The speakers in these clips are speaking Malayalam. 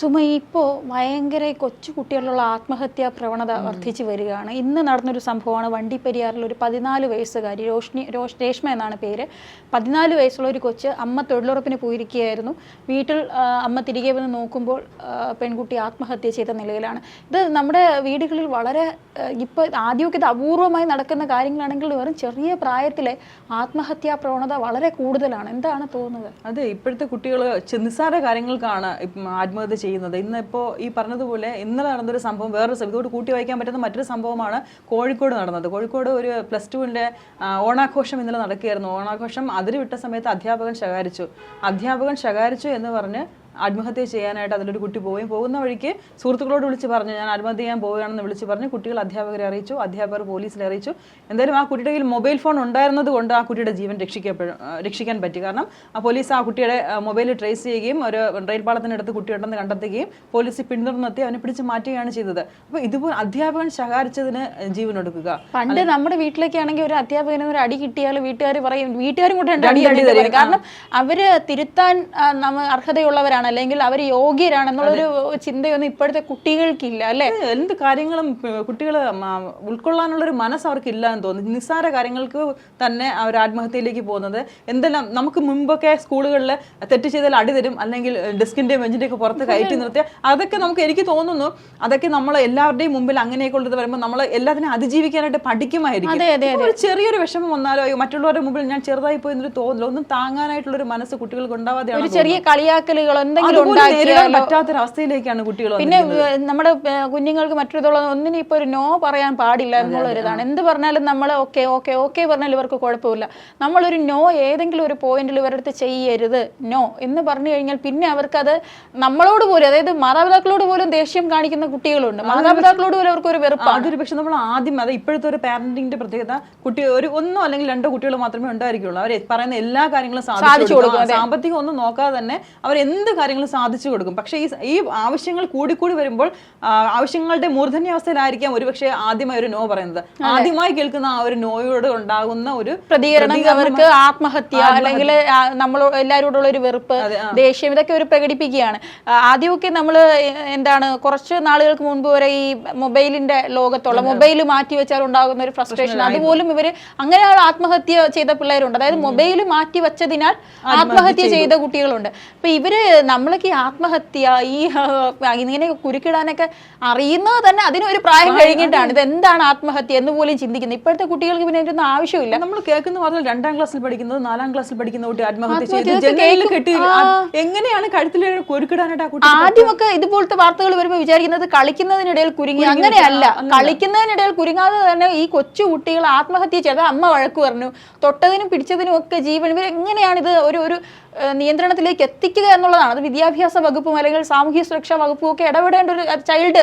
സുമ ഇപ്പോൾ ഭയങ്കര കൊച്ചു കുട്ടികളിലുള്ള ആത്മഹത്യാ പ്രവണത വർദ്ധിച്ചു വരികയാണ്. ഇന്ന് നടന്നൊരു സംഭവമാണ് വണ്ടിപ്പെരിയാറിൽ ഒരു പതിനാല് വയസ്സുകാരി രോഷ്ണി രോഷ് രേഷ്മ എന്നാണ് പേര്. പതിനാല് വയസ്സുള്ള ഒരു കൊച്ച് അമ്മ തൊഴിലുറപ്പിന് പോയിരിക്കുകയായിരുന്നു. വീട്ടിൽ അമ്മ തിരികെ വന്ന് നോക്കുമ്പോൾ പെൺകുട്ടി ആത്മഹത്യ ചെയ്ത നിലയിലാണ്. ഇത് നമ്മുടെ വീടുകളിൽ വളരെ ഇപ്പോൾ ആദ്യമൊക്കെ ഇത് അപൂർവമായി നടക്കുന്ന കാര്യങ്ങളാണെങ്കിൽ വെറും ചെറിയ പ്രായത്തിലെ ആത്മഹത്യാ പ്രവണത വളരെ കൂടുതലാണ്. എന്താണ് തോന്നുന്നത്? അതെ ഇപ്പോഴത്തെ കുട്ടികൾ നിസ്സാര കാര്യങ്ങൾക്കാണ് ആത്മഹത്യ ചെയ്യുന്നത്. ഇന്നിപ്പോൾ ഈ പറഞ്ഞതുപോലെ ഇന്നലെ നടന്നൊരു സംഭവം വേറൊരു ഇതോട് കൂട്ടി വായിക്കാൻ പറ്റുന്ന മറ്റൊരു സംഭവമാണ് കോഴിക്കോട് നടന്നത്. കോഴിക്കോട് ഒരു പ്ലസ് ടുവിന്റെ ഓണാഘോഷം ഇന്നലെ നടക്കുകയായിരുന്നു. ഓണാഘോഷം അതിര് വിട്ട സമയത്ത് അധ്യാപകൻ ശകാരിച്ചു. അധ്യാപകൻ ശകാരിച്ചു എന്ന് പറഞ്ഞ് ആത്മഹത്യ ചെയ്യാനായിട്ട് അതിലൊരു കുട്ടി പോയി പോകുന്ന വഴിക്ക് സുഹൃത്തുക്കളോട് വിളിച്ച് പറഞ്ഞു ഞാൻ ആത്മഹത്യ ചെയ്യാൻ പോവുകയാണെന്ന് വിളിച്ച് പറഞ്ഞ് കുട്ടികൾ അധ്യാപകരെ അറിയിച്ചു അധ്യാപകർ പോലീസിനെ അറിയിച്ചു. എന്തായാലും ആ കുട്ടിയുടെ കയ്യിൽ മൊബൈൽ ഫോൺ ഉണ്ടായിരുന്നത് കൊണ്ട് ആ കുട്ടിയുടെ ജീവൻ രക്ഷിക്കപ്പെടും രക്ഷിക്കാൻ പറ്റി. കാരണം ആ പോലീസ് ആ കുട്ടിയുടെ മൊബൈൽ ട്രേസ് ചെയ്യുകയും ഒരു റെയിൽപാളത്തിനടുത്ത് കുട്ടിയുണ്ടെന്ന് കണ്ടെത്തുകയും പോലീസ് പിന്തുടർന്നെത്തി അവനെ പിടിച്ച് മാറ്റുകയാണ് ചെയ്തത്. അപ്പോൾ ഇതുപോലെ അധ്യാപകൻ ശകാരിച്ചതിന് ജീവൻ എടുക്കുക. പണ്ട് നമ്മുടെ വീട്ടിലേക്കാണെങ്കിൽ ഒരു അധ്യാപകന് ഒരു അടി കിട്ടിയാൽ വീട്ടുകാർ പറയും വീട്ടുകാരും കൂടെ. കാരണം അവർ തിരുത്താൻ നമ്മൾ നമ്മ അർഹതയുള്ളവരാണ്. അല്ലെങ്കിൽ അവർ യോഗ്യരാണെന്നുള്ളൊരു ചിന്തയൊന്നും ഇപ്പോഴത്തെ കുട്ടികൾക്കില്ല അല്ലെ? എന്ത് കാര്യങ്ങളും കുട്ടികൾ ഉൾക്കൊള്ളാനുള്ളൊരു മനസ്സ് അവർക്ക് ഇല്ല എന്ന് തോന്നുന്നു. നിസ്സാര കാര്യങ്ങൾക്ക് തന്നെ അവർ ആത്മഹത്യയിലേക്ക് പോകുന്നത്. എന്തെല്ലാം നമുക്ക് മുമ്പൊക്കെ സ്കൂളുകളിൽ തെറ്റ് ചെയ്താൽ അടി തരും അല്ലെങ്കിൽ ഡെസ്കിന്റെ ബെഞ്ചിന്റെ ഒക്കെ പുറത്ത് കയറ്റി നിർത്തിയ അതൊക്കെ നമുക്ക് എനിക്ക് തോന്നുന്നു അതൊക്കെ നമ്മൾ എല്ലാവരുടെയും മുമ്പിൽ അങ്ങനെയൊക്കെ ഉള്ളത് വരുമ്പോൾ നമ്മൾ എല്ലാത്തിനും അതിജീവിക്കാനായിട്ട് പഠിക്കുമായിരിക്കും. ഒരു ചെറിയൊരു വിഷമം വന്നാലോ മറ്റുള്ളവരുടെ മുമ്പിൽ ഞാൻ ചെറുതായി പോയി എന്നൊരു തോന്നില്ല ഒന്നും താങ്ങാനായിട്ടുള്ള ഒരു മനസ്സ് കുട്ടികൾക്ക് ഉണ്ടാവാതെ ഒരു ചെറിയ കളിയാക്കലുകൾ എന്തെങ്കിലും പറ്റാത്തൊരവസ്ഥയിലേക്കാണ് കുട്ടികൾ പിന്നെ നമ്മുടെ കുഞ്ഞുങ്ങൾക്ക് മറ്റൊരുത്തോളം ഒന്നിനും ഇപ്പൊ ഒരു നോ പറയാൻ പാടില്ല എന്നുള്ള ഒരു ഇതാണ് എന്ത് പറഞ്ഞാലും നമ്മൾ ഓക്കെ ഓക്കെ ഓക്കെ പറഞ്ഞാൽ ഇവർക്ക് കുഴപ്പമില്ല. നമ്മളൊരു നോ ഏതെങ്കിലും ഒരു പോയിന്റിൽ ഇവരുടെ അടുത്ത് ചെയ്യരുത്. നോ എന്ന് പറഞ്ഞു കഴിഞ്ഞാൽ പിന്നെ അവർക്കത് നമ്മളോട് പോലും അതായത് മാതാപിതാക്കളോട് പോലും ദേഷ്യം കാണിക്കുന്ന കുട്ടികളുണ്ട്. മാതാപിതാക്കളോട് പോലും അവർക്ക് ഒരു വെറുപ്പ് അതൊരു പക്ഷെ നമ്മൾ ആദ്യം അത് ഇപ്പോഴത്തെ ഒരു പാരന്റിന്റെ പ്രത്യേകത കുട്ടി ഒരു ഒന്നോ അല്ലെങ്കിൽ രണ്ടോ കുട്ടികൾ മാത്രമേ ഉണ്ടായിരിക്കുള്ളൂ. അവർ പറയുന്ന എല്ലാ കാര്യങ്ങളും സാധിച്ചു കൊടുക്കും സാമ്പത്തികം ഒന്നും നോക്കാതെ തന്നെ അവർ എന്ത് കാര്യങ്ങളും സാധിച്ചു കൊടുക്കും. പക്ഷേ ഈ ഈ ആവശ്യങ്ങൾ കൂടിക്കൂടി വരുമ്പോൾ ആവശ്യങ്ങളുടെ മൂർധന്യാവസ്ഥയിലായിരിക്കാം ഒരുപക്ഷെ ആദ്യമായി ഒരു നോ പറയുന്നത്. ആദ്യമായി കേൾക്കുന്ന ആ ഒരു നോയോട് ഉണ്ടാകുന്ന ഒരു പ്രതികരണം അവർക്ക് ആത്മഹത്യ അല്ലെങ്കിൽ നമ്മൾ എല്ലാവരോടുള്ള ഒരു വെറുപ്പ് ദേഷ്യം ഇതൊക്കെ ഒരു പ്രകടിപ്പിക്കുകയാണ്. ആദ്യമൊക്കെ നമ്മൾ എന്താണ് കുറച്ച് നാളുകൾക്ക് മുൻപ് വരെ ഈ മൊബൈലിന്റെ ലോകത്തുള്ള മൊബൈൽ മാറ്റി വെച്ചാൽ ഉണ്ടാകുന്ന ഒരു ഫ്രസ്ട്രേഷൻ അതുപോലും ഇവർ അങ്ങനെ ആത്മഹത്യ ചെയ്ത പിള്ളേരുണ്ട്. അതായത് മൊബൈൽ മാറ്റി വെച്ചതിനാൽ ആത്മഹത്യ ചെയ്ത കുട്ടികളുണ്ട്. അപ്പൊ ഇവർ നമ്മളൊക്കെ ഈ ആത്മഹത്യ ഈ ഇങ്ങനെ കുരുക്കിടാനൊക്കെ അറിയുന്നത് തന്നെ അതിനൊരു പ്രായം കഴിഞ്ഞിട്ടാണ്. ഇത് എന്താണ് ആത്മഹത്യ എന്ന് പോലും ചിന്തിക്കുന്നത്. ഇപ്പോഴത്തെ കുട്ടികൾക്ക് പിന്നെ ഒന്നും ആവശ്യമില്ല. നമ്മൾ കേൾക്കുന്ന പറഞ്ഞാൽ രണ്ടാം ക്ലാസ്സിൽ പഠിക്കുന്നത് നാലാം ക്ലാസ്സിൽ പഠിക്കുന്ന കുട്ടി ആത്മഹത്യ ചെയ്ത്. ജനലിൽ കെട്ടി എങ്ങനെയാണ് കഴുത്തിൽ കുരുക്കിടാനായിട്ട് ആദ്യമൊക്കെ ഇതുപോലത്തെ വാർത്തകൾ വരുമ്പോൾ വിചാരിക്കുന്നത് കളിക്കുന്നതിനിടയിൽ കുരുങ്ങി. അങ്ങനെയല്ല. കളിക്കുന്നതിനിടയിൽ കുരുങ്ങാതെ തന്നെ ഈ കൊച്ചു കുട്ടികൾ ആത്മഹത്യ ചെയ്ത അമ്മ വഴക്ക് പറഞ്ഞു. തൊട്ടതിനും പിടിച്ചതിനും ഒക്കെ ജീവൻ. ഇവർ എങ്ങനെയാണ് ഇത് ഒരു ഒരു നിയന്ത്രണത്തിലേക്ക് എത്തിക്കുക എന്നുള്ളതാണ്. അത് വിദ്യാഭ്യാസ വകുപ്പും അല്ലെങ്കിൽ സാമൂഹ്യ സുരക്ഷാ വകുപ്പും ഒക്കെ ഇടപെടേണ്ട ഒരു ചൈൽഡ്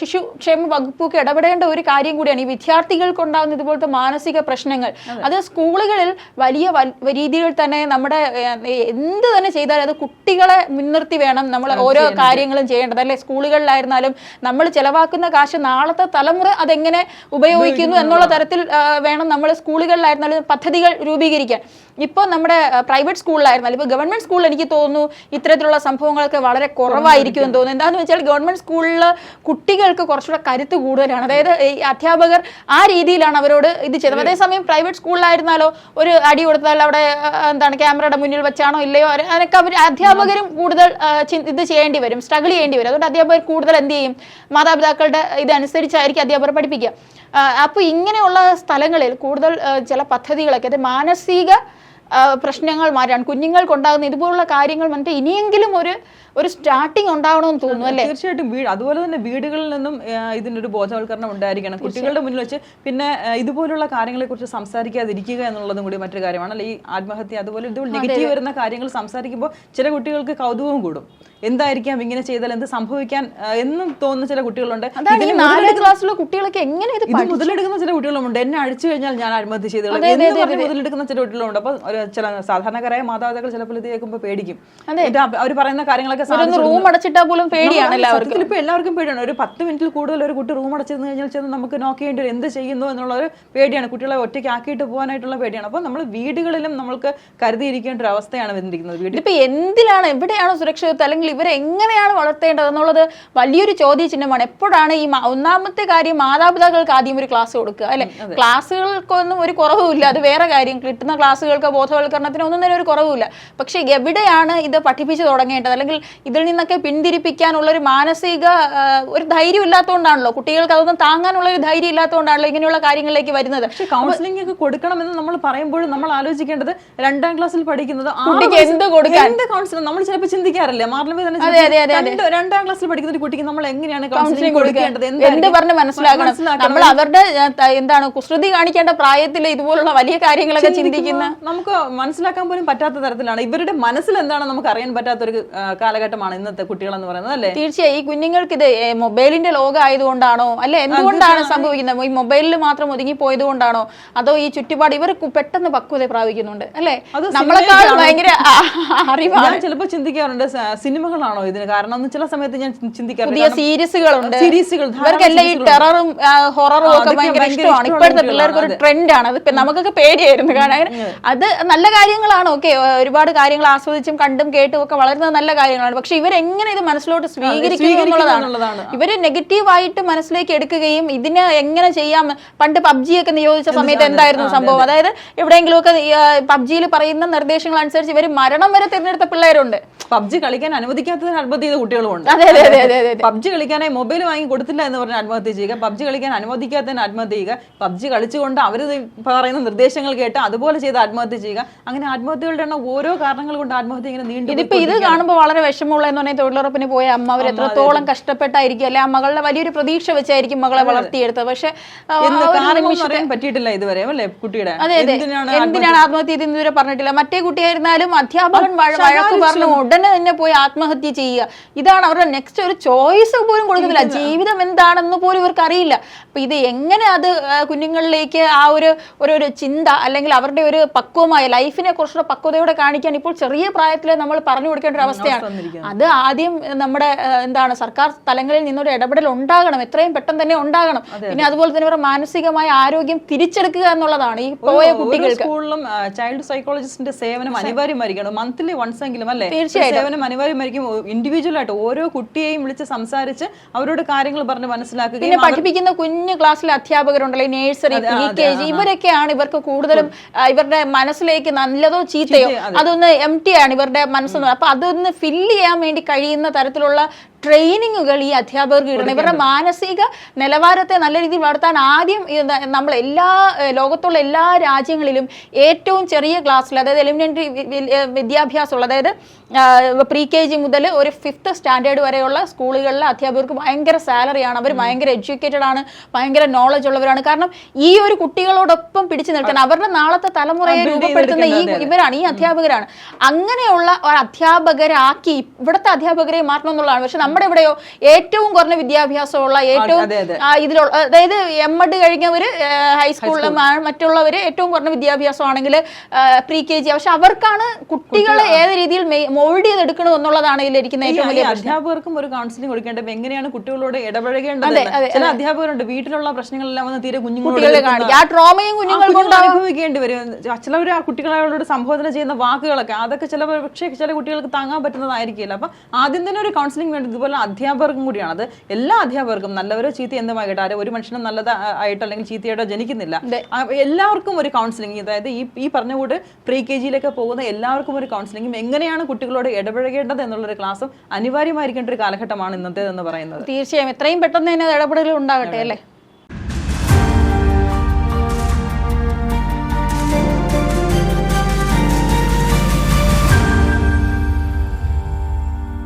ശിശു ക്ഷേമ വകുപ്പും ഒക്കെ ഇടപെടേണ്ട ഒരു കാര്യം കൂടിയാണ് ഈ വിദ്യാർത്ഥികൾക്കുണ്ടാകുന്ന ഇതുപോലത്തെ മാനസിക പ്രശ്നങ്ങൾ. അത്. സ്കൂളുകളിൽ വലിയ രീതിയിൽ തന്നെ നമ്മുടെ എന്ത് തന്നെ ചെയ്താലും അത് കുട്ടികളെ മുൻനിർത്തി വേണം നമ്മൾ ഓരോ കാര്യങ്ങളും ചെയ്യേണ്ടത്. അല്ലെ? സ്കൂളുകളിലായിരുന്നാലും നമ്മൾ ചെലവാക്കുന്ന കാശ് നാളത്തെ തലമുറ അതെങ്ങനെ ഉപയോഗിക്കുന്നു എന്നുള്ള തരത്തിൽ വേണം നമ്മൾ സ്കൂളുകളിലായിരുന്നാലും പദ്ധതികൾ രൂപീകരിക്കാൻ. ഇപ്പോൾ നമ്മുടെ പ്രൈവറ്റ് സ്കൂളിലായിരുന്നാലും അല്ലെങ്കിൽ ഗവൺമെന്റ് സ്കൂളിൽ എനിക്ക് തോന്നുന്നു ഇത്തരത്തിലുള്ള സംഭവങ്ങളൊക്കെ വളരെ കുറവായിരിക്കും എന്ന് തോന്നുന്നു. എന്താണെന്ന് വെച്ചാൽ ഗവൺമെന്റ് സ്കൂളിൽ കുട്ടികൾക്ക് കുറച്ചുകൂടെ കരുത്ത് കൂടുതലാണ്. അതായത് ഈ അധ്യാപകർ ആ രീതിയിലാണ് അവരോട് ഇത് ചെയ്തത്. അതേസമയം പ്രൈവറ്റ് സ്കൂളിലായിരുന്നാലോ ഒരു അടി കൊടുത്താൽ അവിടെ എന്താണ് ക്യാമറയുടെ മുന്നിൽ വെച്ചാണോ ഇല്ലയോ? അതൊക്കെ അതിനൊക്കെ അവർ അധ്യാപകരും കൂടുതൽ ഇത് ചെയ്യേണ്ടി വരും. സ്ട്രഗിൾ ചെയ്യേണ്ടി വരും. അതുകൊണ്ട് അധ്യാപകർ കൂടുതൽ എന്ത് ചെയ്യും? മാതാപിതാക്കളുടെ ഇതനുസരിച്ചായിരിക്കും അധ്യാപകർ പഠിപ്പിക്കുക. അപ്പോൾ ഇങ്ങനെയുള്ള സ്ഥലങ്ങളിൽ കൂടുതൽ ചില പദ്ധതികളൊക്കെ അത് മാനസിക പ്രശ്നങ്ങൾ മാറ്റാൻ കുഞ്ഞുങ്ങൾക്കുണ്ടാകുന്ന ഇതുപോലുള്ള കാര്യങ്ങൾ വന്നിട്ട് ഇനിയെങ്കിലും ഒരു ഒരു സ്റ്റാർട്ടിങ് ഉണ്ടാവണമെന്ന് തോന്നുന്നു അല്ലേ? തീർച്ചയായിട്ടും വീട് അതുപോലെ തന്നെ വീടുകളിൽ നിന്നും ഇതിനൊരു ബോധവൽക്കരണം ഉണ്ടായിരിക്കണം. കുട്ടികളുടെ മുന്നിൽ വെച്ച് പിന്നെ ഇതുപോലുള്ള കാര്യങ്ങളെ കുറിച്ച് സംസാരിക്കാതിരിക്കുക എന്നുള്ളതും കൂടി മറ്റൊരു കാര്യമാണ്. അല്ലെ ഈ ആത്മഹത്യ അതുപോലെ ഇതുപോലെ നെഗറ്റീവ് വരുന്ന കാര്യങ്ങൾ സംസാരിക്കുമ്പോൾ ചില കുട്ടികൾക്ക് കൗതുകവും കൂടും. എന്തായിരിക്കാം ഇങ്ങനെ ചെയ്താൽ എന്ത് സംഭവിക്കാൻ എന്നും തോന്നുന്ന ചില കുട്ടികളുണ്ട്. ക്ലാസ്സിലുള്ള കുട്ടികളൊക്കെ എങ്ങനെ ഇത് മുതലെടുക്കുന്ന ചില കുട്ടികളുമുണ്ട് എന്നെ അടിച്ചു കഴിഞ്ഞാൽ ഞാൻ ആത്മഹത്യ ചെയ്തു മുതലെടുക്കുന്ന ചില കുട്ടികളുണ്ട്. അപ്പൊ ചില സാധാരണക്കാരായ മാതാപിതാക്കൾ ചിലപ്പോൾ ഇത് കേൾക്കുമ്പോൾ പേടിക്കും. അവർ പറയുന്ന കാര്യങ്ങളൊക്കെ റൂം അടച്ചിട്ടാ പോലും പേടിയാണ് എല്ലാവർക്കും. ഇപ്പൊ എല്ലാവർക്കും പേടിയാണ്. ഒരു പത്ത് മിനിറ്റിൽ കൂടുതൽ ഒരു കുട്ടി റൂം അടച്ചിരുന്ന് കഴിഞ്ഞാൽ ചെന്ന് നമുക്ക് നോക്കേണ്ടി എന്ത് ചെയ്യുന്നു എന്നുള്ള ഒരു പേടിയാണ്. കുട്ടികളെ ഒറ്റയ്ക്ക് ആക്കിയിട്ട് പോകാനായിട്ടുള്ള പേടിയാണ്. അപ്പോൾ നമ്മൾ വീടുകളിലും നമ്മൾക്ക് കരുതിയിരിക്കേണ്ട ഒരു അവസ്ഥയാണ് വന്നിരിക്കുന്നത് വീട്ടിൽ. ഇപ്പൊ എന്തിലാണ് എവിടെയാണ് സുരക്ഷിതത്വം? അല്ലെങ്കിൽ ഇവരെ എങ്ങനെയാണ് വളർത്തേണ്ടത് എന്നുള്ളത് വലിയൊരു ചോദ്യചിഹ്നമാണ്. എപ്പോഴാണ് ഈ ഒന്നാമത്തെ കാര്യം മാതാപിതാക്കൾക്ക് ആദ്യം ഒരു ക്ലാസ് കൊടുക്കുക അല്ലെ? ക്ലാസ്സുകൾക്കൊന്നും ഒരു കുറവുമില്ല. അത് വേറെ കാര്യം. കിട്ടുന്ന ക്ലാസ്സുകൾക്ക് ബോധവൽക്കരണത്തിന് ഒന്നും തന്നെ ഒരു കുറവുമില്ല. പക്ഷെ എവിടെയാണ് ഇത് പഠിപ്പിച്ചു തുടങ്ങേണ്ടത്? അല്ലെങ്കിൽ ഇതിൽ നിന്നൊക്കെ പിന്തിരിപ്പിക്കാനുള്ള ഒരു മാനസിക ഒരു ധൈര്യം ഇല്ലാത്തതുകൊണ്ടാണല്ലോ കുട്ടികൾക്ക് അതൊന്നും താങ്ങാനുള്ള ഒരു ധൈര്യം ഇല്ലാത്തതുകൊണ്ടാണല്ലോ ഇങ്ങനെയുള്ള കാര്യങ്ങളിലേക്ക് വരുന്നത്. പക്ഷെ കൗൺസിലിംഗ് ഒക്കെ കൊടുക്കണമെന്ന് നമ്മൾ പറയുമ്പോഴും നമ്മൾ ആലോചിക്കേണ്ടത് രണ്ടാം ക്ലാസ്സിൽ പഠിക്കുന്നത് കുട്ടിക്ക് എന്ത് കൊടുക്കാൻ? എന്ത് കൗൺസിലിംഗ് നമ്മൾ ചിലപ്പോൾ ചിന്തിക്കാറില്ല? തന്നെ. രണ്ട് ക്ലാസ്സിൽ പഠിക്കുന്ന ഒരു കുട്ടിക്ക് നമ്മൾ എങ്ങനെയാണ് കൗൺസിലിംഗ് കൊടുക്കേണ്ടത്? എന്ത് പറഞ്ഞ് മനസ്സിലാക്കണം? മനസ്സിലാക്കണം. നമ്മൾ അവരുടെ എന്താണ് കുസൃതി കാണിക്കേണ്ട പ്രായത്തിൽ ഇതുപോലുള്ള വലിയ കാര്യങ്ങളൊക്കെ ചിന്തിക്കുന്ന നമുക്ക് മനസ്സിലാക്കാൻ പോലും പറ്റാത്ത തരത്തിലാണ്. ഇവരുടെ മനസ്സിൽ എന്താണ് നമുക്ക് അറിയാൻ പറ്റാത്ത ഒരു കാലഘട്ടമാണ് ഇന്നത്തെ കുട്ടികൾ എന്ന് പറയുന്നത് അല്ലേ? തീർച്ചയായും. ഈ കുഞ്ഞുങ്ങൾക്ക് ഇത് മൊബൈലിന്റെ ലോകം ആയതുകൊണ്ടാണോ അല്ലെ എന്തുകൊണ്ടാണ് സംഭവിക്കുന്നത്? ഈ മൊബൈലിൽ മാത്രം ഒതുങ്ങി പോയത് കൊണ്ടാണോ അതോ ഈ ചുറ്റുപാട് ഇവർ പെട്ടെന്ന് പക്വത പ്രാപിക്കുന്നുണ്ട് അല്ലെ? നമ്മളെക്കാൾ? ഭയങ്കര അറിവാണ്. ചിലപ്പോൾ ചിന്തിക്കാറുണ്ട് സിനിമകളാണോ ഇതിന് കാരണം? ചില സമയത്ത് ഞാൻ ചിന്തിക്കാറുണ്ട്. പുതിയ സീരീസുകളുണ്ട്. സീരീസുകൾ ഇവർക്കെല്ലാം ഈ ടെററും ഹൊററും ഒക്കെ ഭയങ്കര ഇഷ്ടമാണ്. ഇപ്പോഴത്തെ. പിള്ളേർക്ക് ഒരു. ട്രെൻഡാണ്. അത് നമുക്കൊക്കെ പേടിയായിരുന്നു. കാണാൻ അത് നല്ല കാര്യങ്ങളാണ്. ഓക്കെ ഒരുപാട് കാര്യങ്ങൾ ആസ്വദിച്ചും കണ്ടും കേട്ടും ഒക്കെ വളരുന്നത് നല്ല കാര്യങ്ങളാണ്. പക്ഷെ ഇവരെങ്ങനെ ഇത് മനസ്സിലോട്ട് സ്വീകരിക്കുന്നതാണ് സ്വീകരിക്കുന്നു എന്നുള്ളതാണ്. ആയിട്ട് ഇവർ നെഗറ്റീവായിട്ട് മനസ്സിലേക്ക് എടുക്കുകയും ഇതിനെ എങ്ങനെ ചെയ്യാം? പണ്ട് പബ്ജി ഒക്കെ നിയോഗിച്ച സമയത്ത് എന്തായിരുന്നു സംഭവം? അതായത് എവിടെയെങ്കിലും ഒക്കെ പബ്ജിയിൽ പറയുന്ന നിർദ്ദേശങ്ങൾ അനുസരിച്ച് ഇവർ മരണം വരെ തിരഞ്ഞെടുത്ത പിള്ളേരുണ്ട്. പബ്ജി കളിക്കാൻ അനുവദിക്കാത്തതിന് ആത്മഹത്യ ചെയ്ത കുട്ടികളുമുണ്ട്. അതെ പബ്ജി കളിക്കാനായി മൊബൈൽ വാങ്ങി കൊടുത്തില്ല എന്ന് പറഞ്ഞ് ആത്മഹത്യ ചെയ്യുക പബ്ജി കളിക്കാൻ അനുവദിക്കാത്തതിന് ആത്മഹത്യ ചെയ്യുക പബ്ജി കളിച്ചുകൊണ്ട് അവർ പറയുന്ന നിർദ്ദേശങ്ങൾ കേട്ട് അതുപോലെ ചെയ്ത് ആത്മഹത്യ ചെയ്യുക അങ്ങനെ ആത്മഹത്യകളുടെ എണ്ണം ഓരോ കാരണങ്ങൾ കൊണ്ട് ആത്മഹത്യ ഇങ്ങനെ നീണ്ടു ഇതിപ്പോ ഇത് കാണുമ്പോൾ വളരെ വിഷമമുള്ള എന്ന് പറഞ്ഞാൽ തൊഴിലുറപ്പിന് പോയ അമ്മ അവർ എത്രത്തോളം കഷ്ടപ്പെട്ടായിരിക്കും അല്ലെ? ആ മകളുടെ വലിയൊരു പ്രതീക്ഷ വെച്ചായിരിക്കും മകളെ വളർത്തിയെടുത്തത്. പക്ഷെ പറ്റിയിട്ടില്ല ഇതുവരെ അല്ലേ കുട്ടിയുടെ? എന്തിനാണ് ആത്മഹത്യ? ഇതുവരെ പറഞ്ഞിട്ടില്ല. മറ്റേ കുട്ടിയായിരുന്നാലും അധ്യാപകൻ വഴ- വഴക്ക് പറഞ്ഞു ഉടനെ തന്നെ പോയി ആത്മഹത്യ ചെയ്യുക. ഇതാണ് അവരുടെ നെക്സ്റ്റ് ഒരു ചോയ്സ് പോലും കൊടുക്കുന്നില്ല. ജീവിതം എന്താണെന്ന് പോലും ഇവർക്ക് അറിയില്ല. അപ്പൊ ഇത് എങ്ങനെ അത് കുഞ്ഞുങ്ങളിലേക്ക് ആ ഒരു ഒരു ചിന്ത അല്ലെങ്കിൽ അവരുടെ ഒരു പക്വമായ ലൈഫിനെ കുറിച്ചുള്ള പക്വതയോടെ കാണിക്കാൻ ഇപ്പോൾ ചെറിയ പ്രായത്തിൽ നമ്മൾ പറഞ്ഞു കൊടുക്കേണ്ട ഒരു അവസ്ഥയാണ്. അത് ആദ്യം നമ്മുടെ എന്താണ് സർക്കാർ തലങ്ങളിൽ നിന്നൊരു ഇടപെടൽ ഉണ്ടാകണം. എത്രയും പെട്ടെന്ന് തന്നെ ഉണ്ടാകണം. പിന്നെ അതുപോലെ തന്നെ ഇവരുടെ മാനസികമായ ആരോഗ്യം തിരിച്ചെടുക്കുക എന്നുള്ളതാണ് ഈ പോയ കുട്ടികൾക്ക്. സ്കൂളിലും ചൈൽഡ് സൈക്കോളജിസ്റ്റിന്റെ സേവനം അനിവാര്യമായിരിക്കണം മന്ത്ലി വൺസ് എങ്കിലും അല്ലേ? തീർച്ചയായും സേവനം അനിവാര്യമായിരിക്കും ഇൻഡിവിജ്വൽ ആയിട്ട് ഓരോ കുട്ടിയെയും വിളിച്ച് സംസാരിച്ച് അവരോട് കാര്യങ്ങൾ പറഞ്ഞ് മനസ്സിലാക്കുക പിന്നെ പഠിപ്പിക്കുന്ന കുഞ്ഞു ക്ലാസ്സിലെ അധ്യാപകരുണ്ടല്ലോ നേഴ്സറി പ്രീ കെ ജി ഇവരൊക്കെയാണ് ഇവർക്ക് കൂടുതലും ഇവരുടെ ഇവരുടെ മനസ്സിലേക്ക് നല്ലതോ ചീത്തയോ അതൊന്ന് എം ടി ആണ് ഇവരുടെ മനസ്സെന്ന് അപ്പൊ അതൊന്ന് ഫില്ല് ചെയ്യാൻ വേണ്ടി കഴിയുന്ന തരത്തിലുള്ള ട്രെയിനിങ്ങുകൾ ഈ അധ്യാപകർക്ക് കിട്ടണം. ഇവരുടെ മാനസിക നിലവാരത്തെ നല്ല രീതിയിൽ വളർത്താൻ ആദ്യം നമ്മൾ എല്ലാ ലോകത്തുള്ള എല്ലാ രാജ്യങ്ങളിലും ഏറ്റവും ചെറിയ ക്ലാസ്സിൽ അതായത് എലിമിനറി വിദ്യാഭ്യാസമുള്ള അതായത് പ്രീ കെ ജി മുതൽ ഒരു ഫിഫ്ത്ത് സ്റ്റാൻഡേർഡ് വരെയുള്ള സ്കൂളുകളിലെ അധ്യാപകർക്ക് ഭയങ്കര സാലറിയാണ് അവർ ഭയങ്കര എഡ്യൂക്കേറ്റഡ് ആണ്. ഭയങ്കര നോളജ് ഉള്ളവരാണ്. കാരണം ഈ ഒരു കുട്ടികളോടൊപ്പം പിടിച്ചു നിൽക്കാൻ അവരുടെ നാളത്തെ തലമുറയെ രൂപപ്പെടുത്തുന്ന ഈ ഇവരാണ് ഈ അധ്യാപകരാണ്. അങ്ങനെയുള്ള ഒരു അധ്യാപകരാക്കി ഇവിടുത്തെ അധ്യാപകരെ മാറ്റണം എന്നുള്ളതാണ്. പക്ഷെ നമ്മുടെ ഇവിടെയോ ഏറ്റവും കുറഞ്ഞ വിദ്യാഭ്യാസമുള്ള ഏറ്റവും ഇതിലുള്ള അതായത് എം എഡ് കഴിഞ്ഞവര് ഹൈസ്കൂളിലെ മറ്റുള്ളവര് ഏറ്റവും കുറഞ്ഞ വിദ്യാഭ്യാസമാണെങ്കിൽ പ്രീ കെ ജി പക്ഷെ അവർക്കാണ് കുട്ടികളെ ഏത് രീതിയിൽ മോൾഡ് ചെയ്തെടുക്കണം എന്നുള്ളതാണ് ഇതിലിരിക്കുന്ന ഏറ്റവും വലിയ അധ്യാപകർക്കും ഒരു കൗൺസിലിംഗ് കൊടുക്കേണ്ടത് എങ്ങനെയാണ് കുട്ടികളോട് ഇടപഴകേണ്ടത് ചില അധ്യാപകരുണ്ട് വീട്ടിലുള്ള പ്രശ്നങ്ങളെല്ലാം വന്ന് തീരെ കുഞ്ഞുങ്ങളെ ആ ട്രോമയും കുഞ്ഞുങ്ങൾ അനുഭവിക്കേണ്ടി വരും. ചിലവർ ആ കുട്ടികളോട് സംബോധന ചെയ്യുന്ന വാക്കുകളൊക്കെ അതൊക്കെ ചില പക്ഷേ ചില കുട്ടികൾക്ക് താങ്ങാൻ പറ്റുന്നതായിരിക്കില്ല. അപ്പൊ ആദ്യം തന്നെ ഒരു കൗൺസിലിംഗ് വേണ്ടി ഇതുപോലെ അധ്യാപകർക്കും കൂടിയാണ്. അത് എല്ലാ അധ്യാപകർക്കും നല്ലവരോ ചീത്ത എന്തുമാകട്ടെ ആരും ഒരു മനുഷ്യനും നല്ലതായിട്ട് ആയിട്ടോ അല്ലെങ്കിൽ ചീത്തയായിട്ടോ ജനിക്കുന്നില്ല. എല്ലാവർക്കും ഒരു കൗൺസിലിംഗ് അതായത് ഈ ഈ പറഞ്ഞ കൂടെ പ്രീ കെ ജിയിലൊക്കെ പോകുന്ന എല്ലാവർക്കും ഒരു കൗൺസിലിംഗും എങ്ങനെയാണ് കുട്ടികളോട് ഇടപഴകേണ്ടത് എന്നുള്ളൊരു ക്ലാസ്സും അനിവാര്യമായിരിക്കേണ്ട ഒരു കാലഘട്ടമാണ് ഇന്നത്തേതെന്ന് പറയുന്നത്. തീർച്ചയായും. എത്രയും പെട്ടെന്ന് തന്നെ ഇടപെടലുകൾ ഉണ്ടാകട്ടെ അല്ലേ?